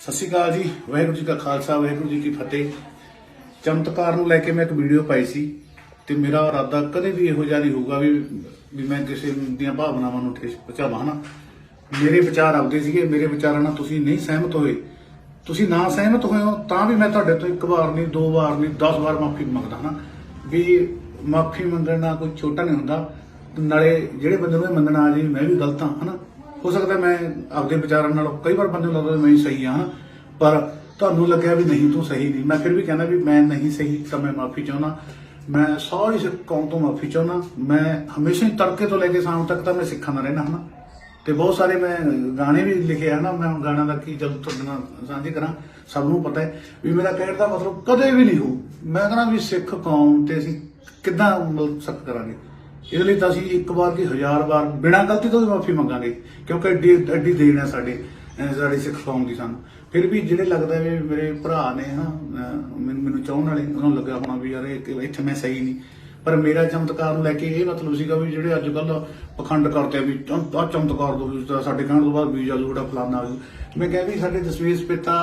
ਸਤਿ ਸ਼੍ਰੀ ਅਕਾਲ ਜੀ, ਵਾਹਿਗੁਰੂ ਜੀ ਕਾ ਖਾਲਸਾ, ਵਾਹਿਗੁਰੂ ਜੀ ਕੀ ਫਤਿਹ। ਚਮਤਕਾਰ ਨੂੰ ਲੈ ਕੇ ਮੈਂ ਇੱਕ ਵੀਡੀਓ ਪਾਈ ਸੀ ਤੇ ਮੇਰਾ ਇਰਾਦਾ ਕਦੇ ਵੀ ਇਹੋ ਜਿਹਾ ਨਹੀਂ ਹੋਊਗਾ ਵੀ ਵੀ ਮੈਂ ਕਿਸੇ ਦੀਆਂ ਭਾਵਨਾਵਾਂ ਨੂੰ ਠੇਸ ਪਹੁੰਚਾਵਾਂ, ਹਨਾ? ਮੇਰੇ ਵਿਚਾਰ ਆਪਦੇ ਸੀਗੇ, ਮੇਰੇ ਵਿਚਾਰਾਂ ਨਾਲ ਤੁਸੀਂ ਨਹੀਂ ਸਹਿਮਤ ਹੋਏ। ਤੁਸੀਂ ਨਾ ਸਹਿਮਤ ਹੋਏ ਹੋ, ਤਾਂ ਵੀ ਮੈਂ ਤੁਹਾਡੇ ਤੋਂ ਇੱਕ ਵਾਰ ਨਹੀਂ, ਦੋ ਵਾਰ ਨਹੀਂ 10 ਵਾਰ ਮਾਫੀ ਮੰਗਦਾ, ਹਨਾ? ਵੀ ਮਾਫੀ ਮੰਗਣ ਨਾਲ ਕੋਈ ਛੋਟਾ ਨਹੀਂ ਹੁੰਦਾ ਨਾਲੇ ਜਿਹੜੇ ਬੰਦੇ ਨੂੰ ਇਹ ਮੰਨਣਾ ਆ ਜੀ, ਮੈਂ ਵੀ ਗਲਤ ਹਾਂ, ਹਨਾ? ਹੋ ਸਕਦਾ ਮੈਂ ਆਪਦੇ ਵਿਚਾਰਾਂ ਨਾਲ ਕਈ ਵਾਰ ਬੰਦੇ ਨੂੰ ਲੱਗਦਾ ਮੈਂ ਸਹੀ ਹਾਂ, ਪਰ ਤੁਹਾਨੂੰ ਲੱਗਿਆ ਵੀ ਨਹੀਂ, ਤੂੰ ਸਹੀ ਨਹੀਂ। ਮੈਂ ਫਿਰ ਵੀ ਕਹਿੰਦਾ ਵੀ ਮੈਂ ਨਹੀਂ ਸਹੀ, ਤਾਂ ਮੈਂ ਮਾਫੀ ਚਾਹੁੰਦਾ। ਮੈਂ ਸਾਰੀ ਕੌਮ ਤੋਂ ਮਾਫੀ ਚਾਹੁੰਦਾ। ਮੈਂ ਹਮੇਸ਼ਾ ਹੀ ਤੜਕੇ ਤੋਂ ਲੈ ਕੇ ਸ਼ਾਮ ਤੱਕ ਤਾਂ ਮੈਂ ਸਿੱਖਾਂ ਦਾ ਰਹਿਣਾ ਹਨਾ? ਤੇ ਬਹੁਤ ਸਾਰੇ ਮੈਂ ਗਾਣੇ ਵੀ ਲਿਖੇ ਆ ਨਾ ਮੈਂ ਹੁਣ ਗਾਣਾ ਦਾ ਕੀ ਜਦ ਤੁਹਾਡੇ ਨਾਲ ਸਾਂਝੇ ਕਰਾਂ, ਸਭ ਨੂੰ ਪਤਾ ਹੈ ਵੀ ਮੇਰਾ ਕਹਿਣ ਦਾ ਮਤਲਬ ਕਦੇ ਵੀ ਨਹੀਂ ਹੋ। ਮੈਂ ਕਹਿੰਦਾ ਵੀ ਸਿੱਖ ਕੌਮ ਤੇ ਅਸੀਂ ਕਿੱਦਾਂ ਮਤਲਬ ਸਖਤ ਕਰਾਂਗੇ? ਇਹਦੇ ਲਈ ਤਾਂ ਅਸੀਂ ਇੱਕ ਵਾਰ ਕੀ ਹਜ਼ਾਰ ਵਾਰ ਬਿਨਾਂ ਗਲਤੀ ਤੋਂ ਵੀ ਮਾਫੀ ਮੰਗਾਂਗੇ, ਕਿਉਂਕਿ ਐਡੀ ਐਡੀ ਦੇਣ ਹੈ ਸਾਡੇ ਸਾਡੇ ਸਿੱਖ ਕੌਮ ਦੀ ਸਾਨੂੰ। ਫਿਰ ਵੀ ਜਿਹੜੇ ਲੱਗਦਾ ਵੀ ਮੇਰੇ ਭਰਾ ਨੇ ਹਨਾ ਮੈਨੂੰ ਮੈਨੂੰ ਚਾਹਣ ਵਾਲੇ, ਉਹਨਾਂ ਨੂੰ ਲੱਗਾ ਹੋਣਾ ਵੀ ਯਾਰ ਇਹ ਇੱਥੇ ਮੈਂ ਸਹੀ ਨਹੀਂ। ਪਰ ਮੇਰਾ ਚਮਤਕਾਰ ਨੂੰ ਲੈ ਕੇ ਇਹ ਮਤਲਬ ਸੀਗਾ ਵੀ ਜਿਹੜੇ ਅੱਜ ਕੱਲ ਪਖੰਡ ਕਰਦੇ ਆ ਵੀ ਆ ਚਮਤਕਾਰ ਦੋ ਸਾਡੇ ਕਹਿਣ ਤੋਂ ਬਾਅਦ ਵੀਜ਼ਾ ਜਿਹੜਾ ਫਲਾਨਾ ਆ ਮੈਂ ਕਿਹਾ ਵੀ ਸਾਡੇ ਜਸਵੀਰ ਪਿਤਾ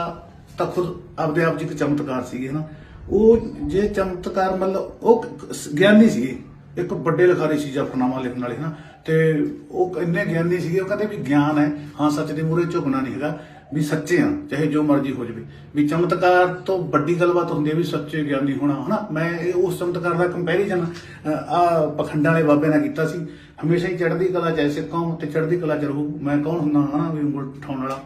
ਤਾਂ ਖੁਦ ਆਪਦੇ ਆਪ 'ਚ ਇੱਕ ਚਮਤਕਾਰ ਸੀਗੇ ਹਨਾ। ਉਹ ਜੇ ਚਮਤਕਾਰ ਮਤਲਬ ਉਹ ਗਿਆਨੀ ਸੀਗੇ। ਇੱਕ ਵੱਡੇ ਲਿਖਾਰੀ ਸੀ ਜਫਰਨਾਮਾ ਲਿਖਣ ਵਾਲੇ, ਹਨਾ? ਤੇ ਉਹ ਇੰਨੇ ਗਿਆਨੀ ਸੀਗੇ, ਉਹ ਕਹਿੰਦੇ ਵੀ ਗਿਆਨ ਹੈ, ਹਾਂ, ਸੱਚ ਦੇ ਮੂਹਰੇ ਝੁਕਣਾ ਨਹੀਂ ਹੈਗਾ, ਵੀ ਸੱਚੇ ਆ ਚਾਹੇ ਜੋ ਮਰਜ਼ੀ ਹੋ ਜਵੇ। ਵੀ ਚਮਤਕਾਰ ਤੋਂ ਵੱਡੀ ਗੱਲਬਾਤ ਹੁੰਦੀ ਹੈ ਵੀ ਸੱਚੇ ਗਿਆਨੀ ਹੋਣਾ, ਹਨਾ? ਮੈਂ ਉਸ ਚਮਤਕਾਰ ਦਾ ਕੰਪੈਰੀਜ਼ਨ ਆ ਪਖੰਡਾਂ ਵਾਲੇ ਬਾਬੇ ਨਾਲ ਕੀਤਾ ਸੀ। ਹਮੇਸ਼ਾ ਹੀ ਚੜ੍ਹਦੀ ਕਲਾ ਚ ਐਸੇ ਕੌਮ ਤੇ ਚੜ੍ਹਦੀ ਕਲਾ ਚ ਰਹੂ। ਮੈਂ ਕੌਣ ਹੁੰਦਾ, ਹਨਾ, ਵੀ ਉਂਗਲ ਉਠਾਉਣ ਵਾਲਾ?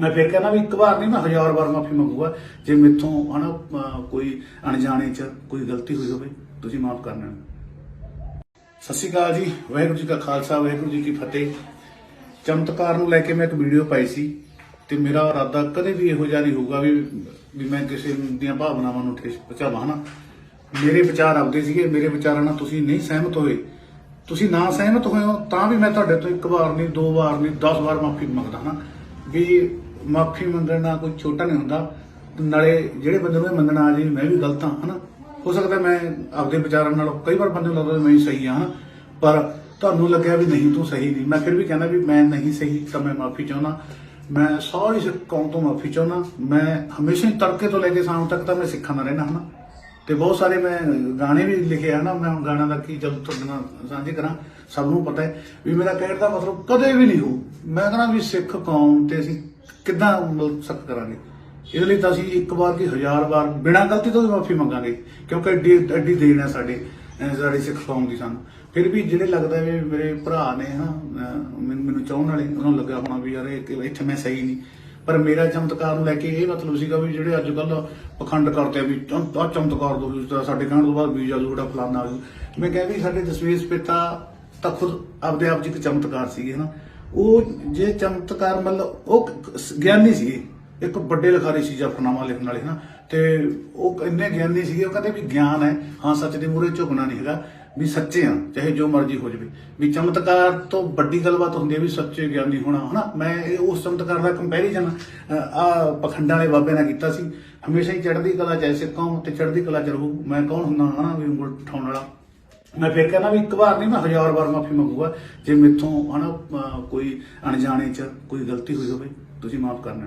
ਮੈਂ ਫਿਰ ਕਹਿੰਦਾ ਵੀ ਇੱਕ ਵਾਰ ਨਹੀਂ, ਮੈਂ ਹਜ਼ਾਰ ਵਾਰ ਮਾਫੀ ਮੰਗੂਗਾ। ਜੇ ਮੇਥੋਂ, ਹਨਾ, ਅਹ, ਕੋਈ ਅਣਜਾਣੇ ਚ ਕੋਈ ਗਲਤੀ ਹੋਈ ਹੋਵੇ, ਤੁਸੀਂ ਮਾਫ ਕਰਨਾ ਸਤਿ ਸ਼੍ਰੀ ਅਕਾਲ ਜੀ, ਵਾਹਿਗੁਰੂ ਜੀ ਕਾ ਖਾਲਸਾ, ਵਾਹਿਗੁਰੂ ਜੀ ਕੀ ਫਤਿਹ। ਚਮਤਕਾਰ ਨੂੰ ਲੈ ਕੇ ਮੈਂ ਇੱਕ ਵੀਡੀਓ ਪਾਈ ਸੀ ਤੇ ਮੇਰਾ ਇਰਾਦਾ ਕਦੇ ਵੀ ਇਹੋ ਜਿਹਾ ਨਹੀਂ ਹੋਊਗਾ ਵੀ ਵੀ ਮੈਂ ਕਿਸੇ ਦੀਆਂ ਭਾਵਨਾਵਾਂ ਨੂੰ ਠੇਸ ਪਹੁੰਚਾਵਾਂ, ਹਨਾ? ਮੇਰੇ ਵਿਚਾਰ ਆਪਦੇ ਸੀਗੇ, ਮੇਰੇ ਵਿਚਾਰਾਂ ਨਾਲ ਤੁਸੀਂ ਨਹੀਂ ਸਹਿਮਤ ਹੋਏ। ਤੁਸੀਂ ਨਾ ਸਹਿਮਤ ਹੋਏ ਹੋ, ਤਾਂ ਵੀ ਮੈਂ ਤੁਹਾਡੇ ਤੋਂ ਇੱਕ ਵਾਰ ਨਹੀਂ, ਦੋ ਵਾਰ ਨਹੀਂ 10 ਵਾਰ ਮਾਫੀ ਮੰਗਦਾ, ਹਨਾ? ਵੀ ਮਾਫੀ ਮੰਗਣਾ ਕੋਈ ਛੋਟਾ ਨਹੀਂ ਹੁੰਦਾ ਨਾਲੇ ਜਿਹੜੇ ਬੰਦੇ ਨੂੰ ਇਹ ਮੰਨਣਾ ਆ ਜੀ, ਮੈਂ ਵੀ ਗਲਤ ਹਾਂ, ਹਨਾ? ਹੋ ਸਕਦਾ ਮੈਂ ਆਪਦੇ ਵਿਚਾਰਾਂ ਨਾਲ ਕਈ ਵਾਰ ਬੰਦੇ ਨੂੰ ਲੱਗਦਾ ਮੈਂ ਸਹੀ ਹਾਂ, ਪਰ ਤੁਹਾਨੂੰ ਲੱਗਿਆ ਵੀ ਨਹੀਂ, ਤੂੰ ਸਹੀ ਨਹੀਂ। ਮੈਂ ਫਿਰ ਵੀ ਕਹਿੰਦਾ ਵੀ ਮੈਂ ਨਹੀਂ ਸਹੀ, ਤਾਂ ਮੈਂ ਮਾਫੀ ਚਾਹੁੰਦਾ। ਮੈਂ ਸਾਰੀ ਕੌਮ ਤੋਂ ਮਾਫੀ ਚਾਹੁੰਦਾ। ਮੈਂ ਹਮੇਸ਼ਾ ਹੀ ਤੜਕੇ ਤੋਂ ਲੈ ਕੇ ਸ਼ਾਮ ਤੱਕ ਤਾਂ ਮੈਂ ਸਿੱਖਾਂ ਦਾ ਰਹਿਣਾ ਹਨਾ? ਤੇ ਬਹੁਤ ਸਾਰੇ ਮੈਂ ਗਾਣੇ ਵੀ ਲਿਖੇ ਆ ਨਾ ਮੈਂ ਹੁਣ ਗਾਣਾ ਦਾ ਕੀ ਜਦ ਤੁਹਾਡੇ ਨਾਲ ਸਾਂਝੇ ਕਰਾਂ, ਸਭ ਨੂੰ ਪਤਾ ਹੈ ਵੀ ਮੇਰਾ ਕਹਿਣ ਦਾ ਮਤਲਬ ਕਦੇ ਵੀ ਨਹੀਂ ਹੋ। ਮੈਂ ਕਹਿੰਦਾ ਵੀ ਸਿੱਖ ਕੌਮ ਤੇ ਅਸੀਂ ਕਿੱਦਾਂ ਮਤਲਬ ਸਖਤ ਕਰਾਂਗੇ? ਇਹਦੇ ਲਈ ਤਾਂ ਅਸੀਂ ਇੱਕ ਵਾਰ ਕੀ ਹਜ਼ਾਰ ਵਾਰ ਬਿਨਾਂ ਗਲਤੀ ਤੋਂ ਵੀ ਮਾਫੀ ਮੰਗਾਂਗੇ, ਕਿਉਂਕਿ ਐਡੀ ਐਡੀ ਦੇਣ ਹੈ ਸਾਡੇ ਸਾਡੇ ਸਿੱਖ ਕੌਮ ਦੀ ਸਾਨੂੰ। ਫਿਰ ਵੀ ਜਿਹੜੇ ਲੱਗਦਾ ਵੀ ਮੇਰੇ ਭਰਾ ਨੇ ਹਨਾ ਮੈਨੂੰ ਮੈਨੂੰ ਚਾਹਣ ਵਾਲੇ ਉਹਨਾਂ ਨੂੰ ਲੱਗਾ ਹੋਣਾ ਵੀ ਯਾਰ ਇਹ ਇੱਥੇ ਮੈਂ ਸਹੀ ਨਹੀਂ। ਪਰ ਮੇਰਾ ਚਮਤਕਾਰ ਨੂੰ ਲੈ ਕੇ ਇਹ ਮਤਲਬ ਸੀਗਾ ਵੀ ਜਿਹੜੇ ਅੱਜ ਕੱਲ ਪਖੰਡ ਕਰਦੇ ਆ ਵੀ ਆ ਚਮਤਕਾਰ ਦੋ, ਵੀ ਸਾਡੇ ਕਹਿਣ ਤੋਂ ਬਾਅਦ ਵੀਜ਼ਾ ਜਿਹੜਾ ਫਲਾਨਾ ਆ ਮੈਂ ਕਿਹਾ ਵੀ ਸਾਡੇ ਦਸਵੇਸ਼ ਪਿਤਾ ਤਾਂ ਖੁਦ ਆਪਦੇ ਆਪ 'ਚ ਇੱਕ ਚਮਤਕਾਰ ਸੀਗੇ ਹਨਾ। ਉਹ ਜੇ ਚਮਤਕਾਰ ਮਤਲਬ ਉਹ ਗਿਆਨੀ ਸੀਗੇ। ਇੱਕ ਵੱਡੇ ਲਿਖਾਰੀ ਸੀ ਜਫਰਨਾਮਾ ਲਿਖਣ ਵਾਲੇ, ਹਨਾ? ਤੇ ਉਹ ਇੰਨੇ ਗਿਆਨੀ ਸੀਗੇ, ਉਹ ਕਹਿੰਦੇ ਵੀ ਗਿਆਨ ਹੈ, ਹਾਂ, ਸੱਚ ਦੇ ਮੂਹਰੇ ਝੁਕਣਾ ਨਹੀਂ ਹੈਗਾ, ਵੀ ਸੱਚੇ ਆ ਚਾਹੇ ਜੋ ਮਰਜ਼ੀ ਹੋ ਜਵੇ। ਵੀ ਚਮਤਕਾਰ ਤੋਂ ਵੱਡੀ ਗੱਲਬਾਤ ਹੁੰਦੀ ਹੈ ਵੀ ਸੱਚੇ ਗਿਆਨੀ ਹੋਣਾ, ਹਨਾ? ਮੈਂ ਉਸ ਚਮਤਕਾਰ ਦਾ ਕੰਪੈਰੀਜ਼ਨ ਆ ਪਖੰਡਾਂ ਵਾਲੇ ਬਾਬੇ ਨਾਲ ਕੀਤਾ ਸੀ। ਹਮੇਸ਼ਾ ਹੀ ਚੜ੍ਹਦੀ ਕਲਾ ਚ ਐਸੇ ਤੇ ਚੜ੍ਹਦੀ ਕਲਾ ਚ ਰਹੂ। ਮੈਂ ਕੌਣ ਹੁੰਦਾ, ਹਨਾ, ਵੀ ਉਂਗਲ ਉਠਾਉਣ ਵਾਲਾ? ਮੈਂ ਫਿਰ ਕਹਿੰਦਾ ਵੀ ਇੱਕ ਵਾਰ ਨਹੀਂ, ਮੈਂ ਹਜ਼ਾਰ ਵਾਰ ਮਾਫੀ ਮੰਗੂਗਾ। ਜੇ ਮੇਥੋਂ, ਹਨਾ ਕੋਈ ਅਣਜਾਣੇ ਚ ਕੋਈ ਗਲਤੀ ਹੋਈ ਹੋਵੇ, ਤੁਸੀਂ ਮਾਫ ਕਰਨਾ